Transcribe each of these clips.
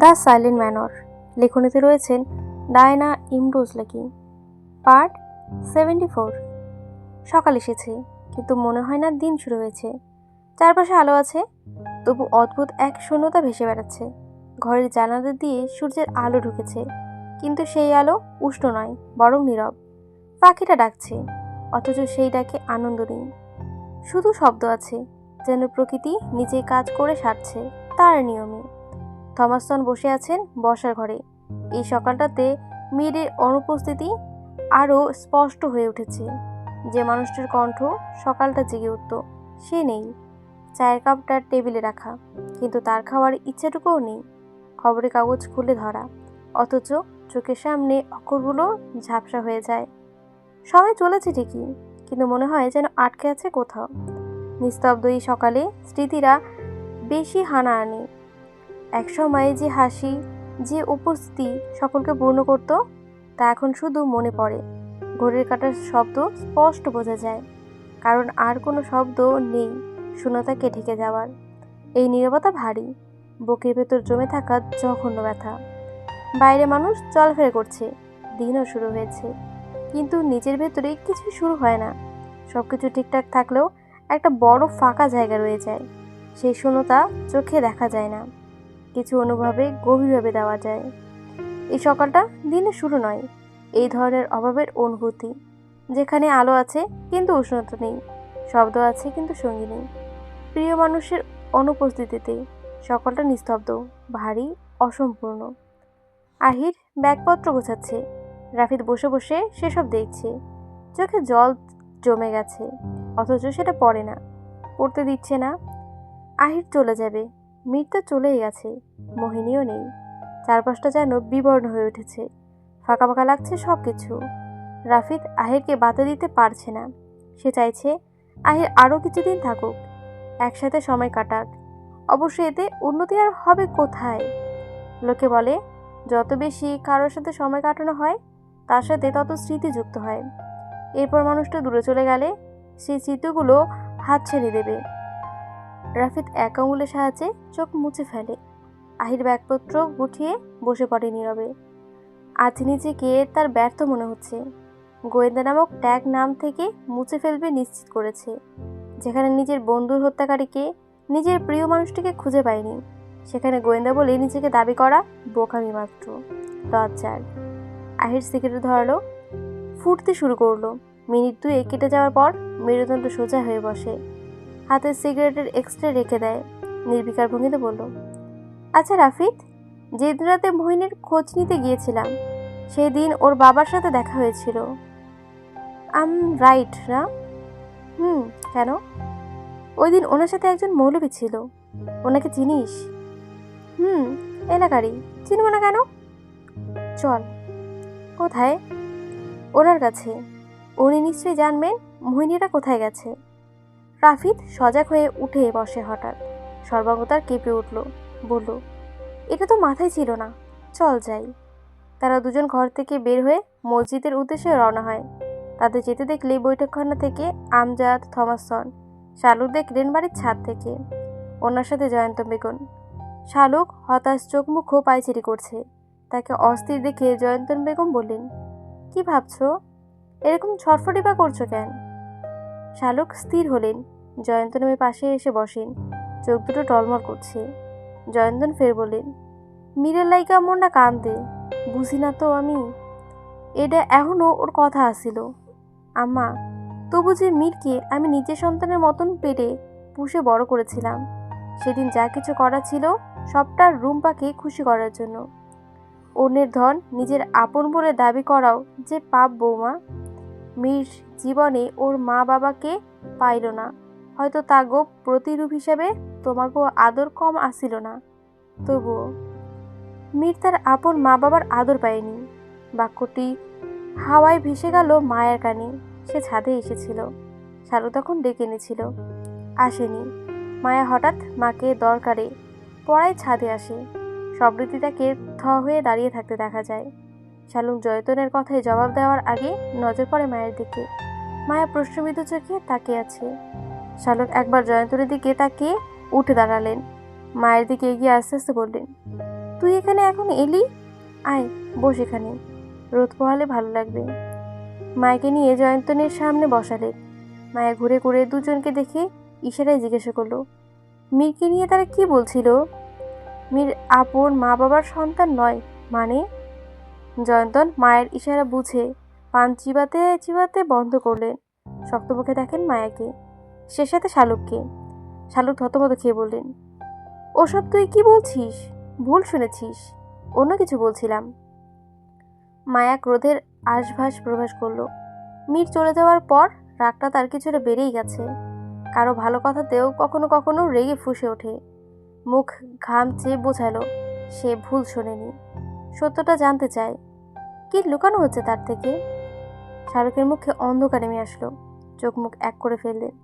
The silent manor লেখনীতে রয়েছেন Diana Imroz লেকি পার্ট সেভেন্টি ফোর। সকাল এসেছে, কিন্তু মনে হয় না দিন শুরু হয়েছে। চারপাশে আলো আছে, তবু অদ্ভুত এক শূন্যতা ভেসে বেড়াচ্ছে। ঘরের জানালা দিয়ে সূর্যের আলো ঢুকেছে, কিন্তু সেই আলো উষ্ণ নয়, বরং নীরব। পাখিটা ডাকছে, অথচ সেই ডাকে আনন্দ নেই। শুধু শব্দ আছে, যেন প্রকৃতি নিজেই কাজ করে সারছে, তার নিয়মে। থমাসন বসে আছেন বসার ঘরে। এই সকালটাতে মেয়েদের অনুপস্থিতি আরও স্পষ্ট হয়ে উঠেছে। যে মানুষটির কণ্ঠ সকালটা জেগে উঠত, সে নেই। চায়ের কাপটা টেবিলে রাখা, কিন্তু তার খাওয়ার ইচ্ছেটুকুও নেই। খবরের কাগজ খুলে ধরা, অথচ চোখের সামনে অক্ষরগুলো ঝাপসা হয়ে যায়। সবাই চলেছে ঠিকই, কিন্তু মনে হয় যেন আটকে আছে কোথাও। নিস্তব্ধ এই সকালে স্মৃতিরা বেশি হানা আনে। একসময় যে হাসি, যে উপস্থিতি সকলকে পূর্ণ করত, তা এখন শুধু মনে পড়ে। ঘড়ির কাটার শব্দ স্পষ্ট বোঝা যায়। কারণ আর কোনো শব্দ নেই শূন্যতাকে ঢেকে যাওয়ার এই নীরবতা ভারী, বুকের ভেতর জমে থাকা জঘন্য ব্যথা। বাইরে মানুষ চলাফেরা করছে, দিনও শুরু হয়েছে। কিন্তু নিজের ভেতরে কিছু শুরু হয় না। সব কিছু ঠিকঠাক থাকলেও একটা বড় ফাঁকা জায়গা রয়ে যায়। সেই শূন্যতা চোখে দেখা যায় না। কিছু অনুভবে গভীরভাবে দেওয়া যায়। এই সকালটা দিনের শুরু নয়, এই ধরনের অভাবের অনুভূতি। যেখানে আলো আছে, কিন্তু উষ্ণতা নেই, শব্দ আছে, কিন্তু সঙ্গী নেই। প্রিয় মানুষের অনুপস্থিতিতে সকালটা নিস্তব্ধ, ভারী, অসম্পূর্ণ। আহির ব্যাগপত্র গোছাচ্ছে, রাফিদ বসে বসে সেসব দেখছে। চোখে জল জমে গেছে, অথচ সেটা পড়ে না, পড়তে দিচ্ছে না। আহির চলে যাবে মীর চলেই গেছে মোহিনীও নেই। চারপাশটা যেন বিবর্ণ হয়ে উঠেছে। ফাঁকা ফাঁকা লাগছে সব কিছু রাফিদ আহিরকে বাধা দিতে পারছে না। সে চাইছে আহির আরও কিছুদিন থাকুক, একসাথে সময় কাটাক। অবশ্য এতে উন্নতি আর হবে কোথায়? লোকে বলে, যত বেশি কারোর সাথে সময় কাটানো হয়, তার সাথে তত স্মৃতি যুক্ত হয়। এরপর মানুষটা দূরে চলে গেলে সেই স্মৃতিগুলো হাত ছেড়ে দেবে। রাফিদ এক আঙুলের সাহায্যে চোখ মুছে ফেলে। আহির ব্যাগপত্র গুটিয়ে বসে পড়ে নীরবে। আজ নিজেকে তার ব্যর্থ মনে হচ্ছে। গোয়েন্দা নামক ট্যাগ নাম থেকে মুছে ফেলবে নিশ্চিত করেছে। যেখানে নিজের বন্ধুর হত্যাকারীকে নিজের প্রিয় মানুষটিকে খুঁজে পায়নি, সেখানে গোয়েন্দা বলে নিজেকে দাবি করা বোকামি মাত্র। লজ্জার। আহির সিগারেট ধরালো, ফুটতে শুরু করল। মিনিট দুয়ে কেটে যাওয়ার পর মেরুদণ্ড সোজা হয়ে বসে। হাতে সিগারেটের এক্সট্রা রেখে দেয়। নির্বিকার ভঙ্গিতে বলল আচ্ছা রাফিদ যেদিন রাতে মোহিনীর খোঁজ নিতে গিয়েছিলাম সেই দিন ওর বাবার সাথে দেখা হয়েছিল। আম রাইট, না? হুম, কেন? ওই দিন ওনার সাথে একজন মৌলবী ছিল। ওনাকে চিনিস? হুম, এলাকারই। চিনব না কেন? চল। কোথায়? ওনার কাছে। উনি নিশ্চয়ই জানবেন মোহিনীরা কোথায় গেছে। রাফিদ সজাগ হয়ে উঠে বসে হঠাৎ। সর্বাঙ্গতার কেঁপে উঠল, বলল, এটা তো মাথায় ছিল না, চল যাই। তারা দুজন ঘর থেকে বের হয়ে মসজিদের উদ্দেশ্যে রওনা হয়। তাদের যেতে দেখলেই বৈঠকখানা থেকে আমজাদ, থমাসন, শালুক দেখলেন বাড়ির ছাদ থেকে। ওনার সাথে জয়ন্ত বেগুন শালুক হতাশ চোখ মুখও পাইচেরি করছে। তাকে অস্থির দেখে জয়ন্তন বেগম বললেন, কি ভাবছ? এরকম ছটফটি বা করছ কেন? শালুক স্থির হলেন। জয়ন্তনের পাশে এসে বসেন। চোখ দুটো টলমল করছে। জয়ন্তন ফের বললেন, মীরের লাইকা মনটা কান্দে। বুঝি না তো আমি। এটা এখনও ওর কথা আসিল আম্মা, তবু যে মীরকে আমি নিজের সন্তানের মতন পেটে পুষে বড় করেছিলাম, সেদিন যা কিছু করা ছিল সবটা রুম্পাকে খুশি করার জন্য। অন্যের ধন নিজের আপন বলে দাবি করাও যে পাপ বৌমা মীর জীবনে ওর মা বাবাকে পাইল না। হয়তো তাগো প্রতিরূপ হিসেবে তোমাকেও আদর কম আসিল না। তবুও মীর তার আপন মা বাবার আদর পায়নি। বাক্যটি হাওয়ায় ভেসে গেল মায়ের কানে। সে ছাদে এসেছিল। শালু তখন ডেকে এনেছিল। আসেনি। মায়া হঠাৎ মাকে দরকারে পড়ায় ছাদে আসে। সমৃদ্ধি তাকে থ হয়ে দাঁড়িয়ে থাকতে দেখা যায়। শালুক জয়তনের কথায় জবাব দেওয়ার আগে নজর পড়ে মায়ের দিকে। মায়া প্রশ্নবিদ্ধ চোখে তাকিয়ে আছে। শালুক একবার জয়ন্তনের দিকে তাকিয়ে উঠে দাঁড়ালেন। মায়ের দিকে এগিয়ে আস্তে আস্তে বললেন, তুই এখানে এখন এলি? আয়, বস এখানে। রোদ পোহালে ভালো লাগবে। মায়েকে নিয়ে জয়ন্তনের সামনে বসালেন। মায়া ঘুরে ঘুরে দুজনকে দেখে ইশারায় জিজ্ঞাসা করল, মীরকে নিয়ে তারা কি বলছিল? মীর আপন মা বাবার সন্তান নয় মানে? জয়ন্তন মায়ের ইশারা বুঝে পান চিবাতে চিবাতে বন্ধ করলেন। শক্তমুখে দেখেন মায়াকে, সে সাথে শালুককে। শালুক থতমত খেয়ে বললেন, ওসব তুই কি বলছিস? ভুল শুনেছিস। অন্য কিছু বলছিলাম। মায়া ক্রোধের আশভাস প্রকাশ করল, মীর চলে যাওয়ার পর রাগটা তার কিছুটা বেড়েই গেছে। কারও ভালো কথাতেও কখনো কখনো রেগে ফুসে ওঠে। মুখ ঘাম চেয়ে বোঝালো, সে ভুল শোনেনি। সত্যটা জানতে চায় কি লুকানো হচ্ছে তার থেকে? শাহরুখের মুখে অন্ধকার নেমে আসলো। চোখ মুখ এক করে ফেললেন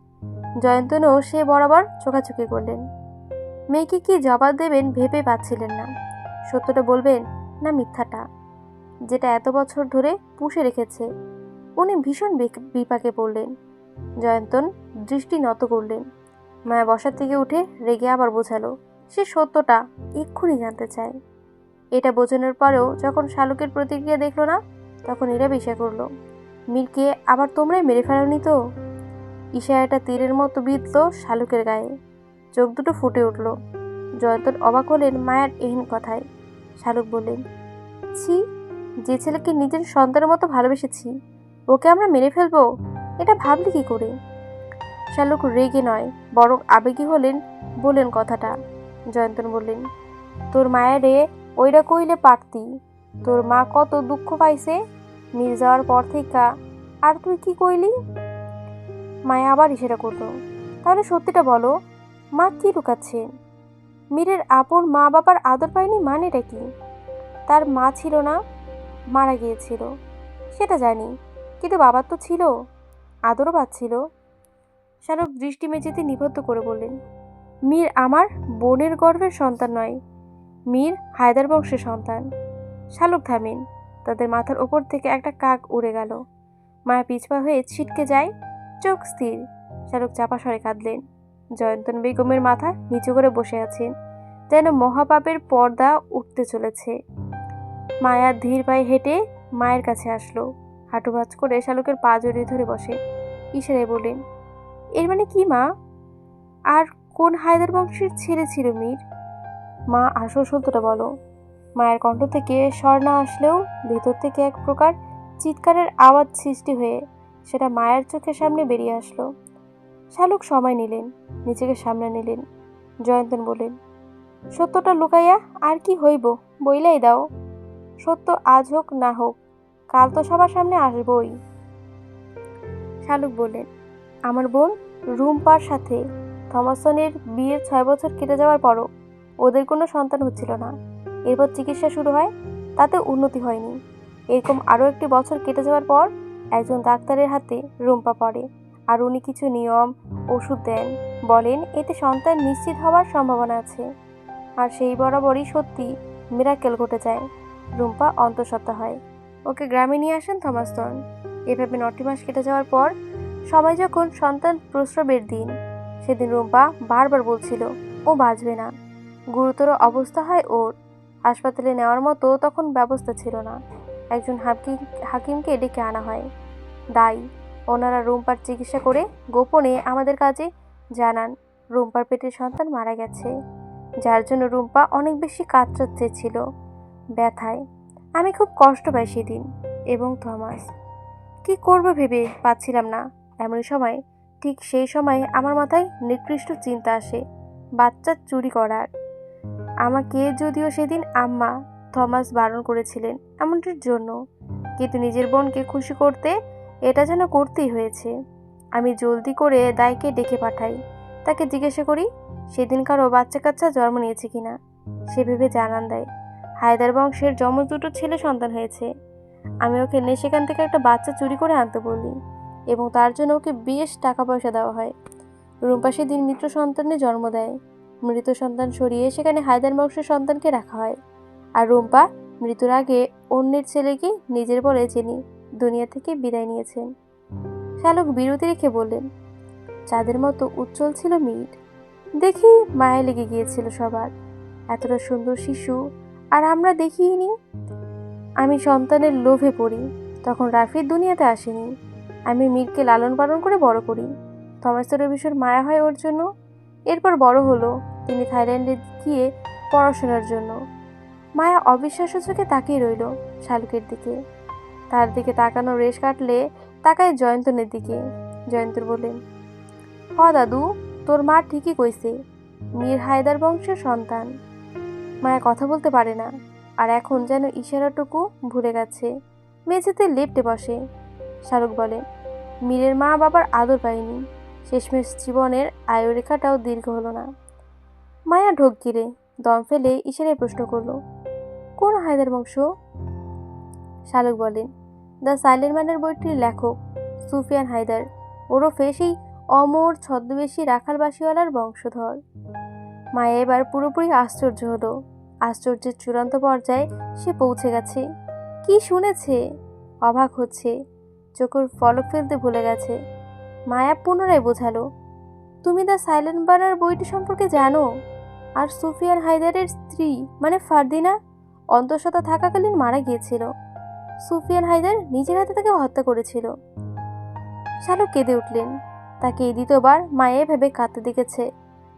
জয়ন্তনও সে বরাবর চোখাচোখি করলেন। মেয়েকে কি জবাব দেবেন ভেবে পাচ্ছিলেন না। সত্যটা বলবেন না মিথ্যাটা। যেটা এত বছর ধরে পুষে রেখেছে। উনি ভীষণ বিপাকে পড়লেন। জয়ন্তন দৃষ্টি নত করলেন। মায়া বসার থেকে উঠে রেগে আবার বোঝালো, সে সত্যটা এক্ষুনি জানতে চায়। এটা বোঝানোর পরেও যখন শালুকের প্রতিক্রিয়া দেখল না, তখন এরা বিষয় করল। মীরকে, আবার তোমরাই মেরে ফেলোনি তো? ইশারাটা তীরের মতো বিঁধল শালুকের গায়ে। চোখ দুটো ফুটে উঠল। জয়ন্তন অবাক হলেন মায়ের এহেন কথায়। শালুক বললেন, ছি, যে ছেলেকে নিজের সন্তানের মতো ভালোবেসেছি, ওকে আমরা মেরে ফেলব? এটা ভাবলি কি করে? শালুক রেগে নয়, বরং আবেগী হলেন বলেন কথাটা। জয়ন্তন বললেন, তোর মায়ের ওইটা কইলে পারতি। তোর মা কত দুঃখ পাইছে মির যাওয়ার পর থেকে আর তুই কি কইলি? মায়া আবার ইশারা করল, তাহলে সত্যিটা বলো, মা কি লুকাচ্ছেন মীরের আপন মা বাবার আদর পায়নি মানেটা কি? তার মা ছিল না, মারা গিয়েছিল, সেটা জানি, কিন্তু বাবার তো ছিল, আদরও পাচ্ছিল। শালক দৃষ্টি মেঝেতে নিবদ্ধ করে বললেন, মীর আমার বোনের গর্ভের সন্তান নয় মীর হায়দার বংশের সন্তান। শালুক থামেন। তাদের মাথার ওপর থেকে একটা কাক উড়ে গেল। মায়া পিছপা হয়ে ছিটকে যায়। চোখ স্থির। শালুক চাপা সরে কাঁদলেন। জয়ন্তন বেগমের মাথা নিচু করে বসে আছেন। যেন মহাপাপের পর্দা উঠতে চলেছে। মায়া ধীর পায়ে হেঁটে মায়ের কাছে আসলো। হাঁটু ভাঁজ করে শালুকের পা জড়িয়ে ধরে বসে। ইশারায় বললেন, এর মানে কি মা? আর কোন হায়দার বংশের ছেলে ছিল মীর? মা আসল সত্যটা বলো। মায়ের কণ্ঠ থেকে স্বর না আসলেও ভেতর থেকে এক প্রকার চিৎকারের আওয়াজ সৃষ্টি হয়ে সেটা মায়ের চোখের সামনে বেরিয়ে আসলো। শালুক সময় নিলেন, নিজেকে সামনে নিলেন, জয়ন্তন বলেন সত্যটা লুকাইয়া আর কি হইব, বইলাই দাও। সত্য আজ হোক, না হোক, কাল তো সবার সামনে আসবই। শালুক বললেন, আমার বোন রুম্পার সাথে থমাসনের বিয়ের ছয় বছর কেটে যাওয়ার পরও ওদের কোনো সন্তান হচ্ছিল না। এরপর চিকিৎসা শুরু হয়, তাতে উন্নতি হয়নি। এরকম আরও একটি বছর কেটে যাওয়ার পর একজন ডাক্তারের হাতে রুম্পা পড়ে আর উনি কিছু নিয়ম, ওষুধ দেন, বলেন এতে সন্তান নিশ্চিত হওয়ার সম্ভাবনা আছে। আর সেই বরাবরই সত্যি মিরাকেল ঘটে যায়। রুম্পা অন্তঃসত্ত্বা হয়। ওকে গ্রামে নিয়ে আসেন থমাসন এভাবে নটি মাস কেটে যাওয়ার পর সবাই যখন সন্তান প্রস্রবের দিন, সেদিন রুম্পা বারবার বলছিল, ও বাঁচবে না। গুরুতর অবস্থা হয় ওর। হাসপাতালে নেওয়ার মতো তখন ব্যবস্থা ছিল না। একজন হাকিম হাকিমকে ডেকে আনা হয়। দায়ী। ওনারা রুম্পার চিকিৎসা করে গোপনে আমাদের কাজে জানান, রুম্পার পেটের সন্তান মারা গেছে, যার জন্য রুম্পা অনেক বেশি কাতরাতে ছিল, ব্যথায়। আমি খুব কষ্ট পাই সেদিন এবং থমাস। কি করব ভেবে পাচ্ছিলাম না। এমন সময়, ঠিক সেই সময় আমার মাথায় নিকৃষ্ট চিন্তা আসে, বাচ্চা চুরি করার। আমাকে যদিও সেদিন আম্মা থমাস বারণ করেছিলেন এমনটির জন্য। কিন্তু নিজের বোনকে খুশি করতে এটা যেন করতেই হয়েছে। আমি জলদি করে দায়কে ডেকে পাঠাই। তাকে জিজ্ঞাসা করি সেদিনকারও বাচ্চা কাচ্চা জন্ম নিয়েছে কিনা? সে ভেবে জানান দেয়, হায়দার বংশের যমজ দুটো ছেলে সন্তান হয়েছে। আমি ওকে নিয়ে সেখান থেকে একটা বাচ্চা চুরি করে আনতে বলি এবং তার জন্য ওকে বেশ টাকা পয়সা দেওয়া হয়। রুম্পা সেদিন মিত্র সন্তানে জন্ম দেয়। মৃত সন্তান সরিয়ে সেখানে হায়দার বংশের সন্তানকে রাখা হয়। আর রুম্পা মৃত্যুর আগে অন্যের ছেলেকে নিজের বলে যিনি দুনিয়া থেকে বিদায় নিয়েছেন। শালক বিরতি রেখে বললেন, চাঁদের মতো উজ্জ্বল ছিল মিট দেখি মায়া লেগে গিয়েছিল সবার। এতটা সুন্দর শিশু আর আমরা দেখিনি। আমি সন্তানের লোভে পড়ি, তখন রাফির দুনিয়াতে আসেনি। আমি মীরকে লালন পালন করে বড় করি। থমাসের ভীষণ মায়া হয় ওর জন্য। এরপর বড় হলো। তিনি থাইল্যান্ডে গিয়ে পড়াশোনার জন্য। মায়া অবিশ্বাস্য চোখে তাকিয়ে রইল শালুকের দিকে। তার দিকে তাকানো রেশ কাটলে তাকায় জয়ন্তনের দিকে। জয়ন্তর বলেন হ দাদু, তোর মা ঠিকই কইছে, মীর হায়দার বংশের সন্তান। মায়া কথা বলতে পারে না, আর এখন যেন ইশারাটুকু ভুলে গেছে। মেঝেতে লেপটে বসে। শাহরুখ বলে, মীরের মা বাবার আদর পায়নি শেষমেশ জীবনের আয়ুরেখাটাও দীর্ঘ হলো না। মায়া ঢোক গিরে দম ফেলে ইশারায় প্রশ্ন করল, কোন হায়দার বংশ? শালুক বলেন দ্য সাইলেন্ট ম্যানের বইটির লেখক সুফিয়ান হায়দার। ওরফে সেই অমর ছদ্মবেশী রাখালবাসীওয়ালার বংশধর। মায়া এবার পুরোপুরি আশ্চর্য হলো। আশ্চর্যের চূড়ান্ত পর্যায়ে সে পৌঁছে গেছে। কি শুনেছে? অবাক হচ্ছে। চোখের ফলক ফেলতে ভুলে গেছে। মায়া পুনরায় বোঝালো, তুমি দ্য সাইলেন্ট বার্নার বইটি সম্পর্কে জানো? আর সুফিয়ান হায়দারের স্ত্রী মানে ফারদিনা, অন্তঃসত্ত্বা থাকাকালীন মারা গিয়েছিল। সুফিয়ান হায়দার নিজের হাতে তাকে হত্যা করেছিল। শালুক কেঁদে উঠলেন। তাকে এই দ্বিতীয়বার মায়ে ভেবে কাঁদতে দেখেছে।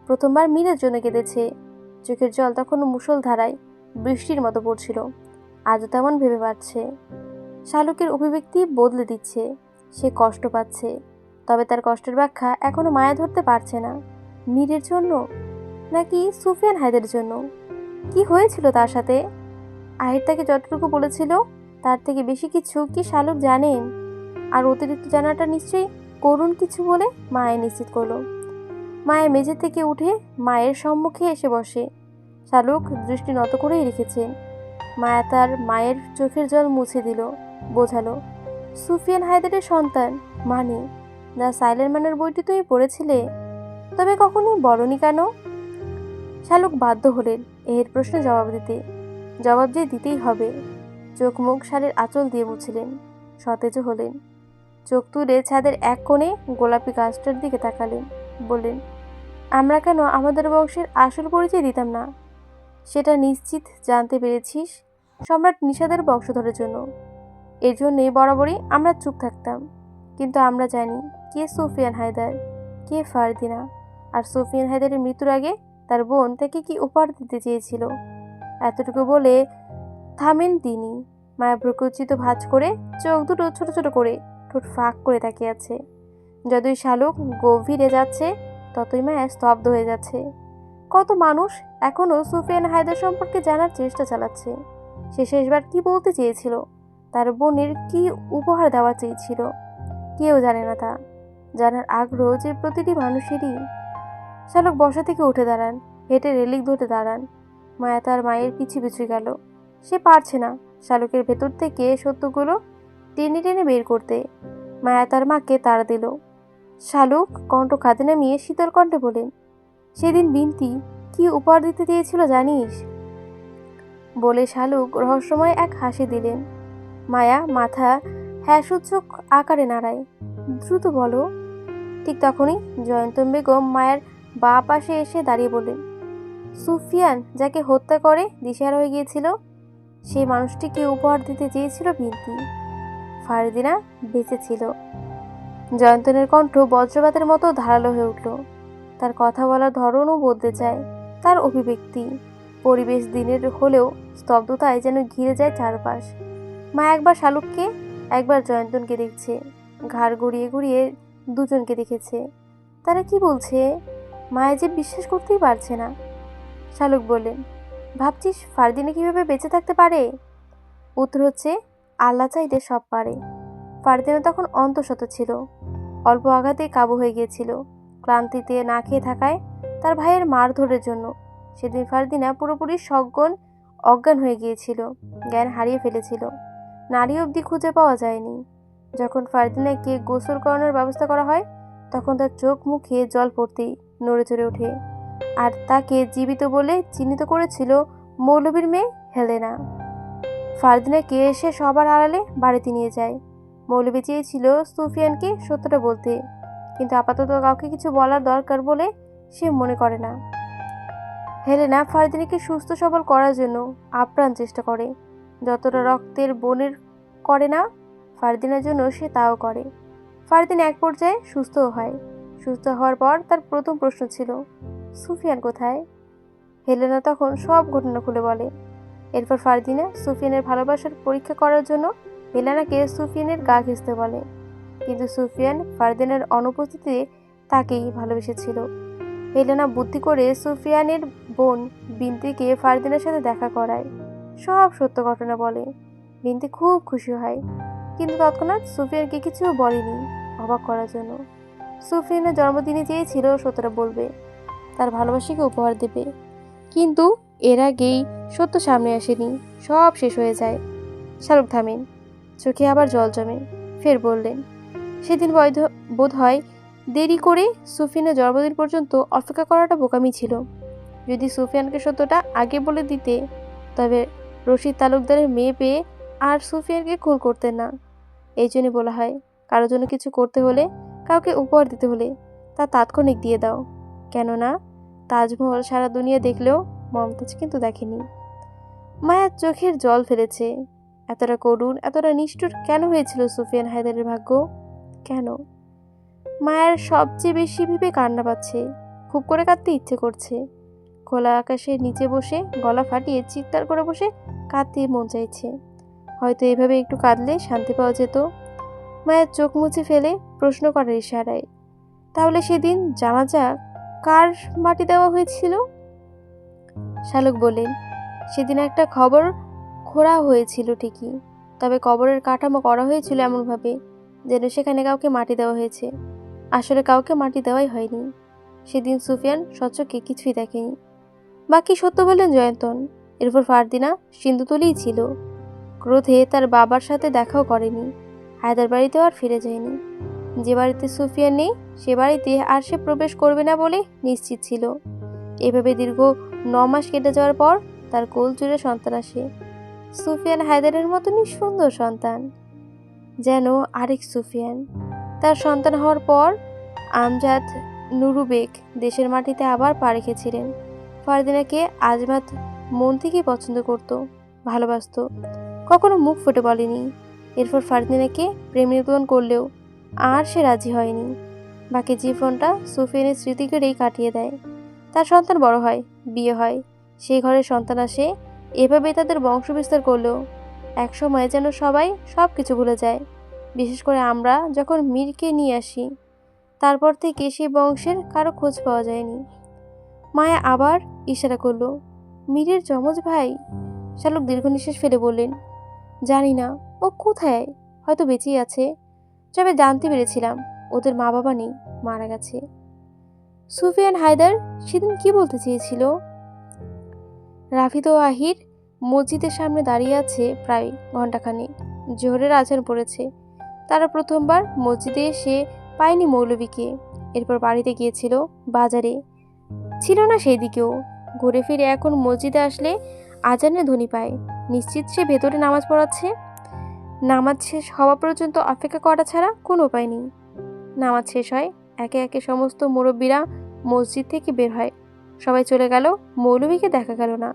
প্রথমবার মীরের জন্য কেঁদেছে। চোখের জল তখন মুষল ধারায় বৃষ্টির মতো পড়ছিল। আজও তেমন ভেবে পাচ্ছে। শালুকের অভিব্যক্তি বদলে দিচ্ছে। সে কষ্ট পাচ্ছে। তবে তার কষ্টের ব্যাখ্যা এখনও মায়া ধরতে পারছে না। মীরের জন্য? নাকি সুফিয়ান হায়দের জন্য? কি হয়েছিল তার সাথে? আহির তাকে যতটুকু বলেছিল, তার থেকে বেশি কিছু কি শালুক জানেন আর অতিরিক্ত জানাটা নিশ্চয়ই করুণ কিছু বলে মায়ে নিশ্চিত করল। মায়ের মেঝে থেকে উঠে মায়ের সম্মুখে এসে বসে। শালুক দৃষ্টি নত করেই রেখেছেন মায়া তার মায়ের চোখের জল মুছে দিল, বোঝালো, সুফিয়ান হায়দারের সন্তান মানে দ্য সাইলেন্ট ম্যানের বইটি তুমি পড়েছিলে? তবে কখনোই বলনি কেন? শালুক বাধ্য হলেন এর প্রশ্নে জবাব দিতে। জবাব যে দিতেই হবে। চোখ মুখ শালের আঁচল দিয়ে মুছলেন। সতেজ হলেন। চোখ তুলে ছাদের এক কোণে গোলাপি গাছটার দিকে তাকালেন। বললেন, আমরা কেন আমাদের বংশের আসল পরিচয় দিতাম না? সেটা নিশ্চিত জানতে পেরেছিস সম্রাট নিষাদের বংশধরের জন্য। এর জন্যই বরাবরই আমরা চুপ থাকতাম। কিন্তু আমরা জানি কে সুফিয়ান হায়দার, কে ফারদিনা। আর সুফিয়ান হায়দারের মৃত্যুর আগে তার বোন তাকে কি উপহার দিতে চেয়েছিল? এতটুকু বলে থামেন তিনি। মায়া প্রকচিত ভাঁজ করে চোখ দুটো ছোট ছোট করে ঠোঁট ফাঁক করে তাকিয়ে আছে। যতই শালুক গভীরে যাচ্ছে, ততই মায়া স্তব্ধ হয়ে যাচ্ছে। কত মানুষ এখনও সুফিয়ান হায়দার সম্পর্কে জানার চেষ্টা চালাচ্ছে। সে শেষবার কি বলতে চেয়েছিল? তার বোনের কি উপহার দেওয়া চেয়েছিল? কেউ জানে না তা। জানার আগ্রহ যে প্রতিটি মানুষেরই। শালক বসা থেকে উঠে দাঁড়ান, হেঁটে রেলিক ধরে দাঁড়ান। মায়া তার মায়ের পিছু পিছু গেল। সে পারছে না শালুকের ভেতর থেকে সত্যগুলো টেনে টেনে বের করতে। মায়া তার মাকে তাড়া দিল। শালুক কণ্ঠ খাতে নামিয়ে শীতল কণ্ঠে বলেন সেদিন বিনতি কি উপহার দিতে দিয়েছিল জানিস? বলে শালুক রহস্যময় এক হাসি দিলেন। মায়া মাথা হ্যাঁ সূচক আকারে নাড়ায় দ্রুত বলো। ঠিক তখনই জয়ন্তম বেগম মায়ের বা পাশে এসে দাঁড়িয়ে বললেন, সুফিয়ান যাকে হত্যা করে দিশার হয়ে গিয়েছিল সেই মানুষটিকে উপহার দিতে চেয়েছিল বিনতি। ফারদিনা বেঁচে ছিল। জয়ন্তনের কণ্ঠ বজ্রপাতের মতো ধারালো হয়ে উঠল। তার কথা বলার ধরনও বদলে যায়। তার অভিব্যক্তি, পরিবেশ দিনের হলেও স্তব্ধতায় যেন ঘিরে যায় চারপাশ। মা একবার শালুককে একবার জয়ন্তনকে দেখছে। ঘাড় গড়িয়ে গড়িয়ে দুজনকে দেখেছে। তারা কি বলছে? মায়া যে বিশ্বাস করতেই পারছে না। শালুক বললেন, ভাবছিস ফারদিনে কীভাবে বেঁচে থাকতে পারে? উত্তর হচ্ছে, আল্লাহ চাইতে সব পারে। ফারদিনা তখন অন্তঃশত ছিল। অল্প আঘাতে কাবু হয়ে গিয়েছিল। ক্লান্তিতে না খেয়ে থাকায় তার ভাইয়ের মারধরের জন্য। সেদিন ফারদিনা পুরোপুরি সজ্ঞান, অজ্ঞান হয়ে গিয়েছিল। জ্ঞান হারিয়ে ফেলেছিল। নারী অবধি খুঁজে পাওয়া যায়নি। যখন ফারদিনাকে গোসল করানোর ব্যবস্থা করা হয়, তখন তার চোখ মুখে জল পড়তেই নড়ে চড়ে ওঠে। আর তাকে জীবিত বলে চিহ্নিত করেছিল মৌলবীর মেয়ে হেলেনা। ফারদিনাকে এসে সবার আড়ালে বাড়িতে নিয়ে যায়। মৌলবী চেয়েছিল সুফিয়ানকে সত্যটা বলতে, কিন্তু আপাতত কাউকে কিছু বলার দরকার বলে সে মনে করে না। হেলেনা ফারদিনাকে সুস্থ সবল করার জন্য আপ্রাণ চেষ্টা করে। যতটা রক্তের বোনের করে না, ফারদিনের জন্য সে তাও করে। ফারদিন এক পর্যায়ে সুস্থও হয়। সুস্থ হওয়ার পর তার প্রথম প্রশ্ন ছিল, সুফিয়ান কোথায়? হেলেনা তখন সব ঘটনা খুলে বলে, এরপর ফারদিনা সুফিয়ানের ভালোবাসার পরীক্ষা করার জন্য হেলেনাকে সুফিয়ানের গা ঘেঁচতে বলে। কিন্তু সুফিয়ান ফারদিনের অনুপস্থিতিতে তাকেই ভালোবেসেছিল। হেলেনা বুদ্ধি করে সুফিয়ানের বোন বিন্তিকে ফারদিনের সাথে দেখা করায়। সব সত্য ঘটনা বলে। বিন্তি খুব খুশি হয়। কিন্তু তৎক্ষণাৎ সুফিয়ানকে কিছু বলেনি অবাক করার জন্য। সুফিয়ানের জন্মদিনে চেয়েছিল সত্যটা বলবে। তার ভালোবাসাকে উপহার দেবে। কিন্তু এর আগেই সত্য সামনে আসেনি। সব শেষ হয়ে যায়। শাহরুখ থামেন। চোখে আবার জল জমে। ফের বললেন, সেদিন বৈধ, বোধ হয় দেরি করে সুফিয়ানের জন্মদিন পর্যন্ত অপেক্ষা করাটা বোকামি ছিল। যদি সুফিয়ানকে সত্যটা আগে বলে দিতে, তবে রশিদ তালুকদারের মেয়ে পেয়ে আর সুফিয়ানকে খুন করতেন না। এই জন্য বলা হয় কারোর জন্য কিছু করতে হলে কাউকে উপহার দিতে হলে তা তাৎক্ষণিক দিয়ে দাও। কেননা, তাজমহল সারা দুনিয়া দেখলেও মমতাজ কিন্তু দেখেনি। মায়ার চোখের জল ফেলেছে। এতটা করুণ, এতটা নিষ্ঠুর কেন হয়েছিল সুফিয়ান হায়দারের ভাগ্য? কেন? মায়ের সবচেয়ে বেশি ভেবে কান্না পাচ্ছে। খুব করে কাঁদতে ইচ্ছে করছে। খোলা আকাশের নিচে বসে গলা ফাটিয়ে চিৎকার করে বসে কাঁদতে মন চাইছে। হয়তো এভাবে একটু কাঁদলে শান্তি পাওয়া যেত। মায়ের চোখ মুছে ফেলে প্রশ্ন করার ইশারায়, তাহলে সেদিন জানা যাক কার মাটি দেওয়া হয়েছিল? শালুক বলেন সেদিন একটা খবর খোঁড়া হয়েছিল ঠিকই, তবে কবরের কাঠামো করা হয়েছিল এমনভাবে যেন সেখানে কাউকে মাটি দেওয়া হয়েছে। আসলে কাউকে মাটি দেওয়াই হয়নি। সেদিন সুফিয়ান স্বচ্ছকে কিছুই দেখেনি। বাকি সত্য বললেন জয়ন্তন এরপর ফারদিনা সিন্ধুতলেই ছিল। ক্রোধে তার বাবার সাথে দেখাও করেনি। হায়দার বাড়িতেও আর ফিরে যায়নি। যে বাড়িতে সুফিয়ান নেই, সে বাড়িতে আর সে প্রবেশ করবে না বলে নিশ্চিত ছিল। এভাবে দীর্ঘ ন মাস কেটে যাওয়ার পর তার কোল জুড়ে সন্তান আসে। সুফিয়ান হায়দারের মতনই সুন্দর সন্তান। যেন আরেক সুফিয়ান। তার সন্তান হওয়ার পর আমজাদ নুরুবেক দেশের মাটিতে আবার পা রেখেছিলেন। ফারদিনাকে আজমাত মন থেকেই পছন্দ করত, ভালোবাসত। কখনো মুখ ফুটে বলেনি। এরপর ফারদিনাকে প্রেম নিবেদন করলেও আর সে রাজি হয়নি। বাকি জীবনটা সুফিয়ানের স্মৃতি করেই কাটিয়ে দেয়। তার সন্তান বড় হয়, বিয়ে হয়। সেই ঘরের সন্তান আসে, এভাবে তাদের বংশ বিস্তার করলেও এক সময় যেন সবাই সব কিছু ভুলে যায়। বিশেষ করে আমরা যখন মীরকে নিয়ে আসি, তারপর থেকে সেই বংশের কারও খোঁজ পাওয়া যায়নি। মায়া আবার ইশারা করল মীরের যমজ ভাই? শালুক দীর্ঘ নিঃশ্বাস ফেলে বললেন, জানি না, ও কোথায়? হয়তো বেঁচেই আছে। তবে জানতে পেরেছিলাম, ওদের মা বাবা নেই, মারা গেছে। সুফিয়ান হায়দার সেদিন কি বলতে চেয়েছিল? রাফিদ ও আহির মসজিদের সামনে দাঁড়িয়ে আছে প্রায় ঘন্টাখানেক জোহরের আজান পড়েছে। তারা প্রথমবার মসজিদে এসে পায়নি মৌলবীকে এরপর বাড়িতে গিয়েছিল, বাজারে। ছিল না সেই দিকেও। ঘুরে ফিরে এখন মসজিদে আসলে আজানের ধ্বনি পায়। নিশ্চিত সে ভেতরে নামাজ পড়াচ্ছে? নামাজ শেষ হওয়া পর্যন্ত অপেক্ষা করা ছাড়া কোনো উপায় নেই। নামাজ শেষ হয়, একে একে সমস্ত মুরব্বীরা মসজিদ থেকে বের হয়। সবাই চলে গেল, মৌলভীকে দেখা গেল না।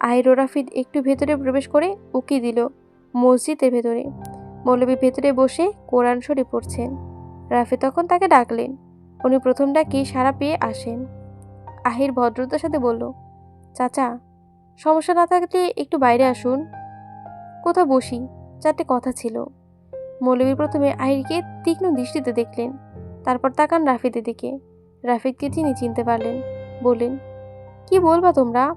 আহির ও রাফিদ একটু ভেতরে প্রবেশ করে উকি দিল, মসজিদের ভেতরে। মৌলবী ভেতরে বসে কোরআন শরীফ পড়ছেন। রাফি তখন তাকে ডাকলেন, উনি প্রথম ডাকি সারা পেয়ে আসেন। আহির ভদ্রতার সাথে বলল, চাচা, সমস্যা না থাকলে একটু বাইরে আসুন। কোথাও বসি? চারটে কথা ছিল। মৌলবী প্রথমে আহিরকে তীক্ষ্ণ দৃষ্টিতে দেখলেন, তারপর তাকান রাফিদের দিকে। রাফিদকে তিনি চিনতে পারলেন, বললেন, কি বলবা তোমরা?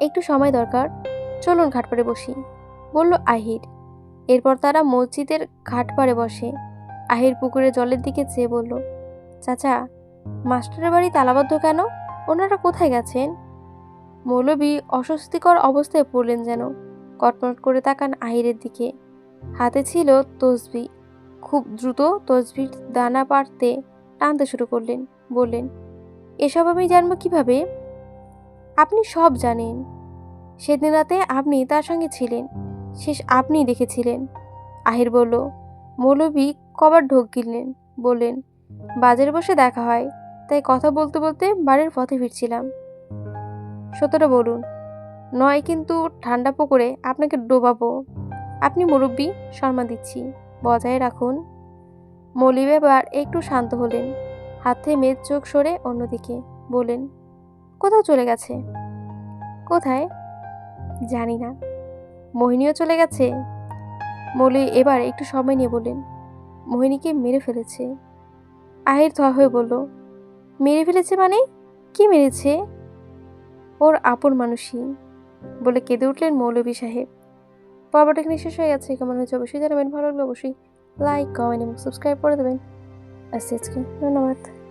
একটু সময় দরকার, চলুন ঘাটপাড়ে বসি। বলল আহির। এরপর তারা মসজিদের ঘাটপাড়ে বসে। আহির পুকুরে জলের দিকে চেয়ে বলল, চাচা মাস্টারের বাড়ি তালাবদ্ধ কেন? ওনারা কোথায় গেছেন? মৌলবী অস্বস্তিকর অবস্থায় পড়লেন যেন, কটমট করে তাকান আহিরের দিকে। হাতে ছিল তসবি। খুব দ্রুত তসবির দানা পাড়তে টানতে শুরু করলেন, বললেন, এসব আমি জানব কীভাবে? আপনি সব জানেন। সেদিন রাতে আপনি তার সঙ্গে ছিলেন, শেষ আপনি দেখেছিলেন। আহির বলল মৌলবী কবার ঢোক গিললেন, বললেন বাজারে বসে দেখা হয়, তাই কথা বলতে বলতে বাড়ির পথে ফিরছিলাম। সত্যটা বলুন, নয় কিন্তু ঠান্ডা পুকুরে আপনাকে ডোবাবো। আপনি মুরব্বী শর্মা দিচ্ছি, বজায় রাখুন। মলিব এবার একটু শান্ত হলেন। হাতে মেয়ের চোখ সরে অন্যদিকে বলেন কোথাও চলে গেছে? কোথায়? জানি না। মোহিনীও চলে গেছে? মলি এবার একটু সময় নিয়ে বললেন, মোহিনীকে মেরে ফেলেছে। আহির ধোয়া হয়ে বলল, মেরে ফেলেছে মানে? কি মেরেছে? ওর আপন মানুষই, বলে কেঁদে উঠলেন মৌলভী সাহেব। পর্বটা এখানে শেষ হয়ে গেছে। কেমন হয়েছে অবশ্যই জানাবেন। ভালো লাগলে অবশ্যই লাইক কমেন্ট এবং সাবস্ক্রাইব করে দেবেন। আজকে। ধন্যবাদ।